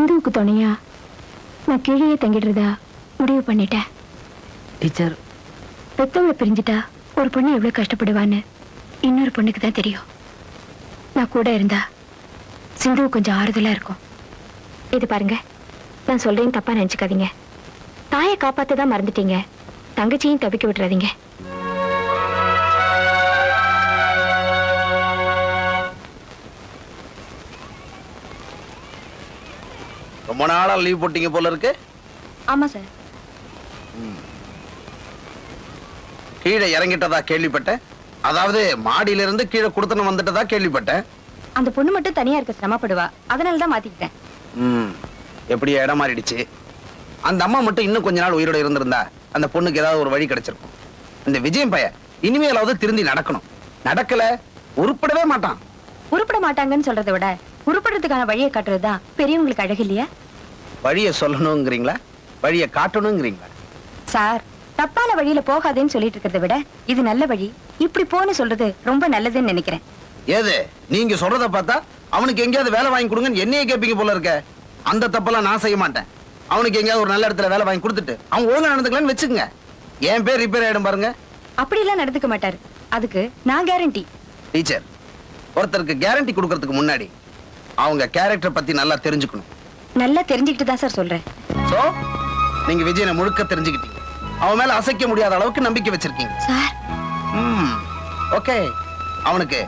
சிந்துவுக்கு துணையா? நான் கீழே தங்கிடுறதா முடிவு பண்ணிட்டேன். டீச்சர். பெத்தவங்களை பிரிஞ்சுட்டா ஒரு பொண்ணு எவ்வளவு கஷ்டப்படுவான்னு இன்னொரு பொண்ணுக்கு தான் தெரியும். நான் கூட இருந்தா சிந்துவு கொஞ்சம் ஆறுதலா இருக்கும். இது பாருங்க நான் சொல்றேன் தப்பா நினைச்சுக்காதீங்க. தாயை காப்பாத்த தான் மறந்துட்டீங்க. தங்கச்சியும் தவிக்க விட்டுறாதீங்க. ரொம்ப நாளா லீவ் போட்டீங்க போல இருக்கு. ஆமா சார் கீழே இறங்கிட்டதா கேள்விப்பட்டேன். அதாவது மாடியில இருந்து கீழே குடுத்தனம் வந்துட்டதா கேள்விப்பட்டேன். அந்த பொண்ணு மட்டும் தனியா இருக்க சிரமப்படுவா. அதனால தான் மாத்திக்கிட்டேன். ம். எப்படி இடம் மாறிடுச்சு. அந்த அம்மா மட்டும் இன்னும் கொஞ்ச நாள் உயிரோட இருந்திருந்தா அந்த பொண்ணுக்கு ஏதாவது ஒரு வழி கிடைச்சிருக்கும். இந்த விஜயம் பைய இனிமேலாவது திருந்தி நடக்கணும். நடக்கல உருப்படவே மாட்டான். உருப்பட மாட்டாங்கன்னு சொல்றதை விட உருப்படுறதுக்கான வழியை காட்டுறது தான் பெரியவங்களுக்கு அழகு இல்லையா? வழியை சொல்லணுங்கிறீங்களா? வழியை காட்டணுங்கிறீங்களா? சார் தப்பான வழியில போகாதேன்னு சொல்லிட்டு இருக்கிறத விட இது நல்ல வழி. இப்படி போன்னு சொல்றது ரொம்ப நல்லதுன்னு நினைக்கிறேன். ஏது? நீங்க சொல்றத பார்த்தா அவனுக்கு எங்கேயாவது வேலை வாங்கி கொடுங்கன்னு என்னையே கேட்பீங்க போல இருக்க. அந்த தப்பெல்லாம் நான் செய்ய மாட்டேன். அவனுக்கு எங்கேயாவது ஒரு நல்ல இடத்துல வேலை வாங்கி கொடுத்துட்டு அவன் ஒழுங்கா நடந்துக்கலாம்னு வச்சுக்கங்க. என் பேர் ரிப்பேர் ஆயிடும் பாருங்க. அப்படியெல்லாம் நடந்துக்க மாட்டாரு. அதுக்கு நான் கேரண்டி டீச்சர் ஒருத்தருக்கு கேரண்டி கொடுக்கறதுக்கு முன்னாடி அவங்க கேரக்டர் பத்தி நல்லா தெரிஞ்சுக்கணும். நல்லா தெரிஞ்சுக்கிட்டு தான் சார் சொல்றேன். சோ நீங்க விஜயனை முழுக்க தெரிஞ்சுக்கிட்டீங்க. அவன் மேல அசைக்க முடியாத அளவுக்கு நம்பிக்கை வச்சிருக்கீங்க. சார். ம் ஓகே அவனுக்கு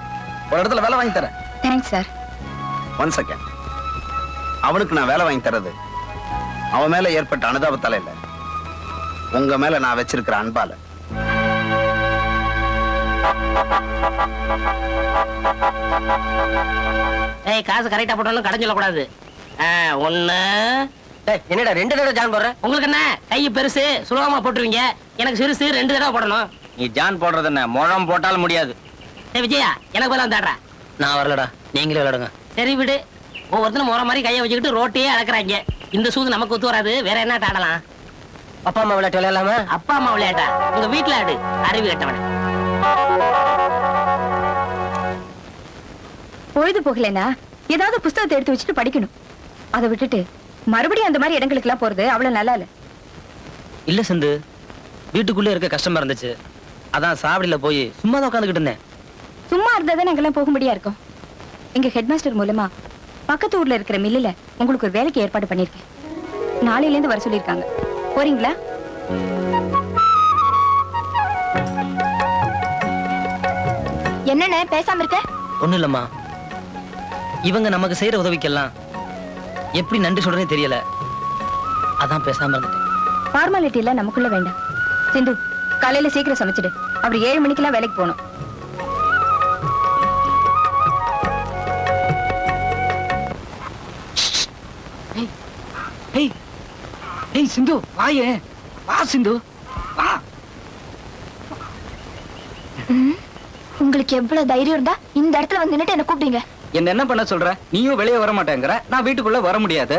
ஒரு இடத்துல வேலை வாங்கி தரேன். Thanks sir. ஒன் செகண்ட் அவனுக்கு நான் வேலை வாங்கி தர்றது அவன் மேல ஏற்பட்ட அனுதாபத்தால இல்ல உங்க மேல நான் வச்சிருக்கிற அன்பால. ஏய் காசு கரெக்டா போட்டாலும் கடன் சொல்லக்கூடாது. ஒண்ணு. என்னடா ரெண்டு தடவை ஜான் போடுற? உங்களுக்கு என்ன? கை பெருசு சுலபமா போட்டுருவீங்க. எனக்கு சிறுசு ரெண்டு தடவை போடணும். நீ ஜான் போடுறது என்ன? முழம் போட்டாலும் முடியாது. விஜயா எனக்கு பதிலா தாடுறா. நான் வரலடா. நீங்களே விளையாடுங்க. சரி விடு. ஒவ்வொருத்தரும் முறை மாதிரி கையை வச்சுக்கிட்டு ரோட்டையே அளக்குறாங்க இந்த சூது நமக்கு ஒத்து வராது. வேற என்ன ஆடலாம் அப்பா அம்மா விளையாட்டு விளையாடலாமா? அப்பா அம்மா விளையாட்டா? உங்க வீட்டுல ஆடு. அறிவு கட்டவன. பொழுது போகலனா ஏதாவது புஸ்தகத்தை எடுத்து வச்சுட்டு படிக்கணும். அதை விட்டுட்டு மறுபடியும் அந்த மாதிரி இடங்களுக்கு எல்லாம் போறது அவ்வளவு நல்லா இல்ல. இல்ல சிந்து. வீட்டுக்குள்ளே இருக்க கஷ்டமா இருந்துச்சு. அதான் சாவடியில போய் சும்மா தான் உட்காந்துக்கிட்டு இருந்தேன். சும்மா இருந்தா தான் நாங்கெல்லாம் போக முடியா இருக்கோம். எங்க ஹெட்மாஸ்டர் மூலமா பக்கத்து ஊர்ல இருக்கிற மில்லுல உங்களுக்கு ஒரு வேலைக்கு ஏற்பாடு பண்ணிருக்கேன் நாளையில இருந்து வர சொல்லிருக்காங்க போறீங்களா? என்னண்ணே பேசாம இருக்க? ஒண்ணும் இல்லம்மா. இவங்க நமக்கு செய்யற உதவிக்கெல்லாம் எப்படி நன்றி சொல்றேன்னு தெரியல. அதான் பேசாம இருந்துட்டேன். ஃபார்மாலிட்டி எல்லாம் நமக்குள்ள வேண்டாம். சிந்து காலையில சீக்கிரம் சமைச்சிடு. அவர் ஏழு மணிக்கெல்லாம் வேலைக்கு போகணும். ஏய் ஏய் சிந்து வாயே. வா சிந்து வா. உங்களுக்கு எவ்வளவு தைரியம் இருந்தா இந்த இடத்துல வந்து நின்னுட்டு என்ன கூப்பிட்டீங்க என்ன என்ன பண்ண சொல்ற? நீயும் வெளியே வர மாட்டேங்கிற நான் வீட்டுக்குள்ள வர முடியாது.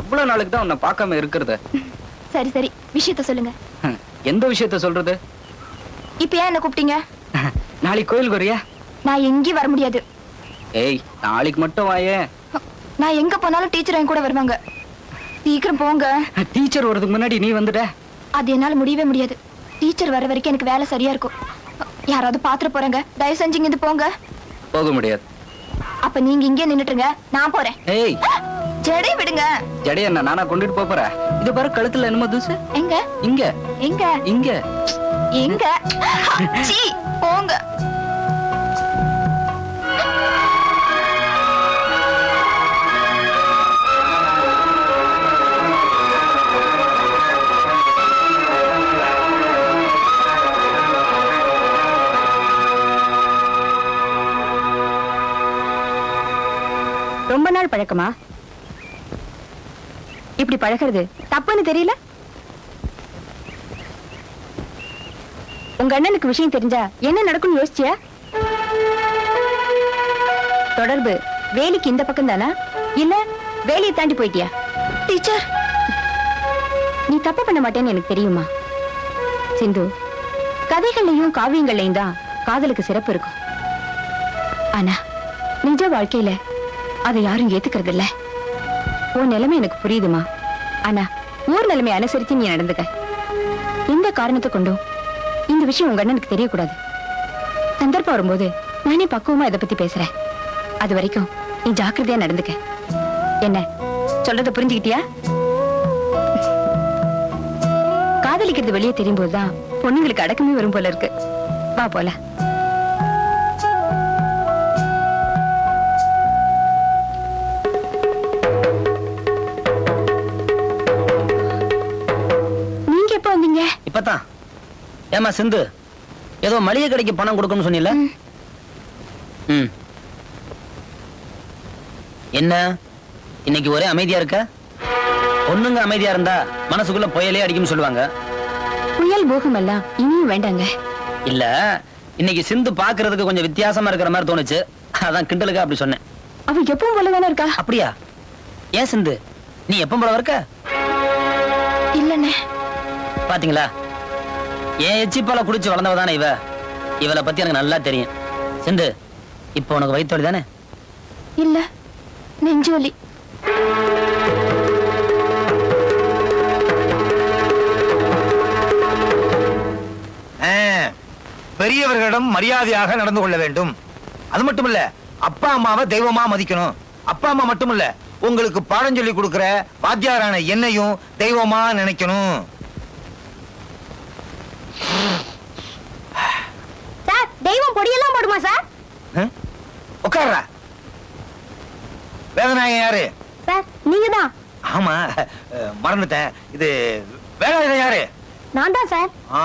எவ்வளவு நாளுக்கு தான் உன்னை பார்க்காம இருக்கிறது? சரி சரி. விஷயத்த சொல்லுங்க. எந்த விஷயத்த சொல்றது? இப்ப ஏன் என்ன கூப்பிட்டீங்க? நாளைக்கு கோயிலுக்கு வரியா நான் எங்கேயும் வர முடியாது. ஏய் நாளைக்கு மட்டும் வாயே. நான் எங்க போனாலும் டீச்சர் என் கூட வருவாங்க. சீக்கிரம் போங்க. டீச்சர் வரதுக்கு முன்னாடி நீ வந்துட்ட? அது என்னால முடியவே முடியாது. டீச்சர் வர வரைக்கும் எனக்கு வேலை சரியா இருக்கும். யாராவது பாத்துட்டு போறாங்க. தயவு செஞ்சு இங்க போங்க. போக முடியாது. அப்ப நீங்க இங்கே நின்னுட்டுருங்க. நான் போறேன். ஏய். ஜடை விடுங்க. ஜடைய என்ன நானா கொண்டுட்டு போப் போறேன்? இது பாரு கழுத்துல என்னமோ தூசு. எங்க? இங்க. எங்க? இங்க. எங்க? போங்க. ரொம்ப நாள் பழக்கமா? இப்படி பழகிறது தப்புன்னு தெரியல? உங்க அண்ணனுக்கு விஷயம் தெரிஞ்சா என்ன நடக்கும்னு யோசிச்சியா? தொடர்பு வேலிக்கு இந்த பக்கம் தானா? இல்ல வேலியை தாண்டி போயிட்டியா? டீச்சர். நீ தப்பு பண்ண மாட்டேன்னு எனக்கு தெரியுமா? சிந்து கதைகள்லயும் காவியங்கள்லயும் தான் காதலுக்கு சிறப்பு இருக்கும். ஆனா நிஜ வாழ்க்கையில அதை யாரும் ஏத்துக்கிறது இல்ல உன் நிலைமை எனக்கு புரியுதுமா? ஆனா ஊர் நிலைமை அனுசரித்து நீ நடந்துக்க. எந்த காரணத்தை கொண்டும் இந்த விஷயம் உங்க அண்ணனுக்கு தெரியக்கூடாது. சந்தர்ப்பம் வரும்போது நானே பக்குவமா இதை பத்தி பேசுறேன். அது வரைக்கும் நீ ஜாக்கிரதையா நடந்துக்க. என்ன சொல்றத புரிஞ்சுக்கிட்டியா? காதலிக்கிறது வெளியே தெரியும் போதுதான் பொண்ணுங்களுக்கு அடக்கமே வரும் போல இருக்கு. வா போல ஏமா சிந்து? ஏதோ மளிகை கடைக்கு பணம் கொடுக்கணும்னு சொன்னீல ம். என்ன? இன்னைக்கு ஒரே அமைதியா இருக்க? பொண்ணுங்க அமைதியா இருந்தா மனசுக்குள்ள புயலே அடிக்கும்னு சொல்லுவாங்க. புயல் பூகம் எல்லாம் இனியும் வேண்டாங்க. இல்ல இன்னைக்கு சிந்து பாக்குறதுக்கு கொஞ்சம் வித்தியாசமா இருக்கிற மாதிரி தோணுச்சு. அதான் கிண்டலுக்கு அப்படி சொன்னேன். அவ எப்பவும் போலதானே இருக்கா? அப்படியா? ஏன் சிந்து? நீ எப்ப போல இருக்க? இல்லண்ணே. பாத்தீங்களா? ஏன் எச்சிப்பால குடிச்சு வளர்ந்தவ தானே இவ? இவளை பத்தி எனக்கு நல்லா தெரியும். சிந்து இப்போ உனக்கு வயிற்று வலி தானே? இல்ல நெஞ்சு வலி ஆ, பெரியவர்களிடம் மரியாதையாக நடந்து கொள்ள வேண்டும். அது மட்டும் இல்ல அப்பா அம்மாவை தெய்வமா மதிக்கணும். அப்பா அம்மா மட்டும் இல்ல உங்களுக்கு பாடம் சொல்லி கொடுக்கிற வாத்தியாரான என்னையும் தெய்வமா நினைக்கணும் சார் தெய்வம் பொடியெல்லாம் போடுமா சார்? உட்கார்றா வேதநாயகம் யாரு? சார் நீங்க தான் ஆமா மறந்துட்டேன். இது வேலாயுதம் யாரு? நான் தான் சார் ஆ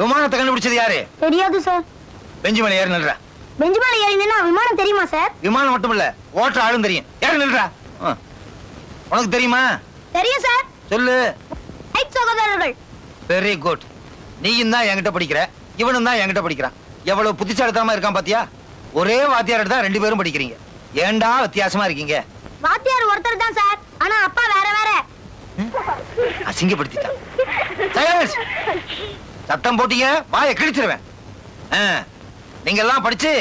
விமானத்தை கண்டுபிடிச்சது யாரு? தெரியாது சார் பெஞ்சு மேல ஏறி நில்றா. பெஞ்சு மேல ஏறினா விமானம் தெரியுமா சார் விமானம் மட்டும் இல்ல ஓட்டுற ஆளும் தெரியும். ஏறி நில்றா. உனக்கு தெரியுமா? தெரியும் சார் சொல்லு. சகோதரர்கள். வெரி குட் நீயும் தான் என்கிட்ட படிக்கிற இவனும் தான் என்கிட்ட படிக்கிறான். எவ்வளவு புத்திசாலித்தனமா இருக்கான் பாத்தியா? ஒரே வாத்தியார்ட்ட தான் ரெண்டு பேரும் படிக்கிறீங்க. ஏன்டா வித்தியாசமா இருக்கீங்க? வாத்தியார் ஒருத்தர் தான் சார். ஆனா அப்பா வேற வேற. அசிங்கப்படுத்திட்டான். சத்தம் போட்டீங்க வாயை கிழிச்சிருவேன். நீங்க எல்லாம் படிச்சு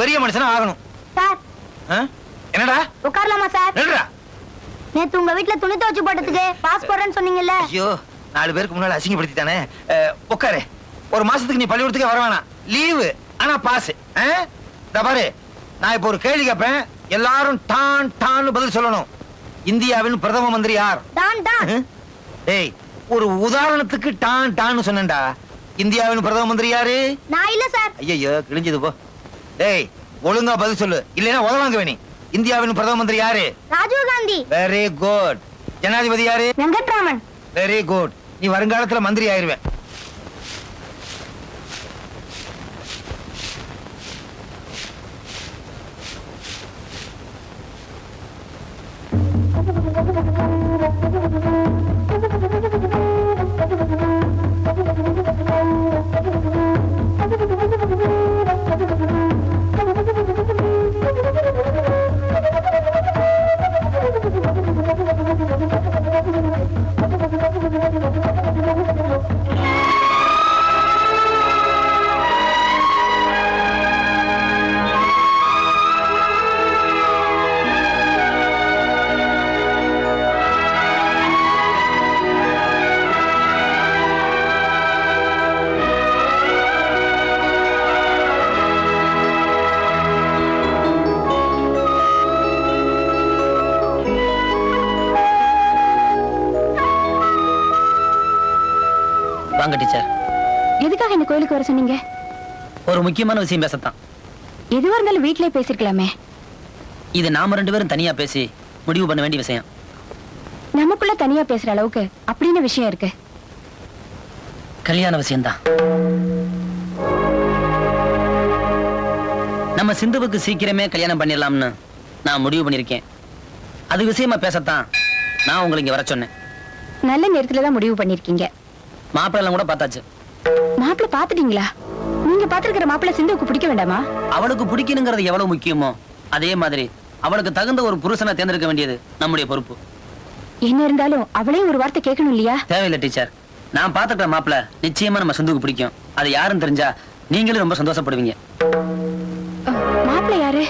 பெரிய மனுஷனா ஆகணும். சார்? என்னடா? உட்காரலாமா சார்? நில்றா நேத்து உங்க வீட்ல துணி துவச்சு போட்டதுக்கு பாஸ் போடுறேன்னு சொன்னீங்கல்ல. ஐயோ நாலு பேருக்கு முன்னால அசிங்கப்படுத்திட்டானே. அஹ், உட்காரு. ஒரு மாசத்துக்கு நீ பள்ளிக்கூடத்துக்கே வர வேணாம். லீவு. ஆனா பாஸ் பாரு. நான் இப்போ ஒரு கேள்வி கேட்பேன் எல்லாரும் டான் டான்னு பதில் சொல்லணும். இந்தியாவின் பிரதம மந்திரி யார்? Don don. அஹ்? டேய் ஒரு உதாரணத்துக்கு டான் டான்னு சொன்னேன்டா. இந்தியாவின் பிரதம மந்திரி யாரு? நான் இல்ல சார். ஐயோ கிழிஞ்சது போ. டேய் ஒழுங்கா பதில் சொல்லு. இல்லைன்னா உதவாங்க வேணி. இந்தியாவின் பிரதம மந்திரி யாரு? ராஜீவ் காந்தி. வெரி குட் ஜனாதிபதி யாரு? வெங்கட்ராமன். வெரி குட் நீ வருங்காலத்துல மந்திரி ஆயிருவேன் வாங்க டீச்சர். எதுக்காக இந்த கோயிலுக்கு வர சொன்னீங்க? ஒரு முக்கியமான விஷயம் பேசத்தான். எதுவா இருந்தாலும் வீட்லயே பேசிருக்கலாமே. இது நாம ரெண்டு பேரும் தனியா பேசி முடிவு பண்ண வேண்டிய விஷயம். நமக்குள்ள தனியா பேசுற அளவுக்கு அப்படின்னு விஷயம் இருக்கு. கல்யாண விஷயம்தான். நம்ம சிந்துவுக்கு சீக்கிரமே கல்யாணம் பண்ணிடலாம்னு நான் முடிவு பண்ணிருக்கேன் அது விஷயமா பேசத்தான் நான் உங்களை இங்க வர சொன்னேன். நல்ல நேரத்துல தான் முடிவு பண்ணிருக்கீங்க மாப்பிள்ளை கூட பார்த்தாச்சு. மாப்பிள்ள பாத்துட்டீங்களா நீங்க பாத்துருக்கிற மாப்பிள்ள சிந்துவுக்கு பிடிக்க வேண்டாமா? அவளுக்கு பிடிக்கணுங்கிறது எவ்வளவு முக்கியமோ அதே மாதிரி அவளுக்கு தகுந்த ஒரு புருஷனை தேர்ந்தெடுக்க வேண்டியது நம்முடைய பொறுப்பு. என்ன இருந்தாலும் அவளையும் ஒரு வார்த்தை கேட்கணும் இல்லையா? தேவையில்லை டீச்சர். நான் பார்த்துக்கிற மாப்பிள்ளை நிச்சயமா நம்ம சிந்துவுக்கு பிடிக்கும். அது யாருன்னு தெரிஞ்சா நீங்களும் ரொம்ப சந்தோஷப்படுவீங்க. மாப்பிள்ள யாரு?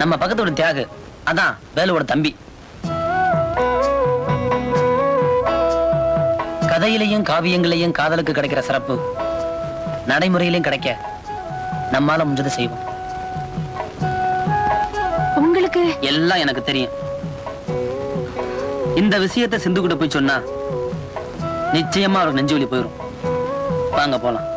நம்ம பக்கத்தோட தியாகு. அதான் வேலுவோட தம்பி. கதையிலையும் காவியங்களையும் காதலுக்கு கிடைக்கிற சிறப்பு நடைமுறையிலையும் கிடைக்க நம்மால முடிஞ்சதை செய்வோம். உங்களுக்கு? எல்லாம் எனக்கு தெரியும். இந்த விஷயத்தை சிந்து கூட போய் சொன்னா நிச்சயமா அவருக்கு நெஞ்சு வலி போயிடும் வாங்க போலாம்.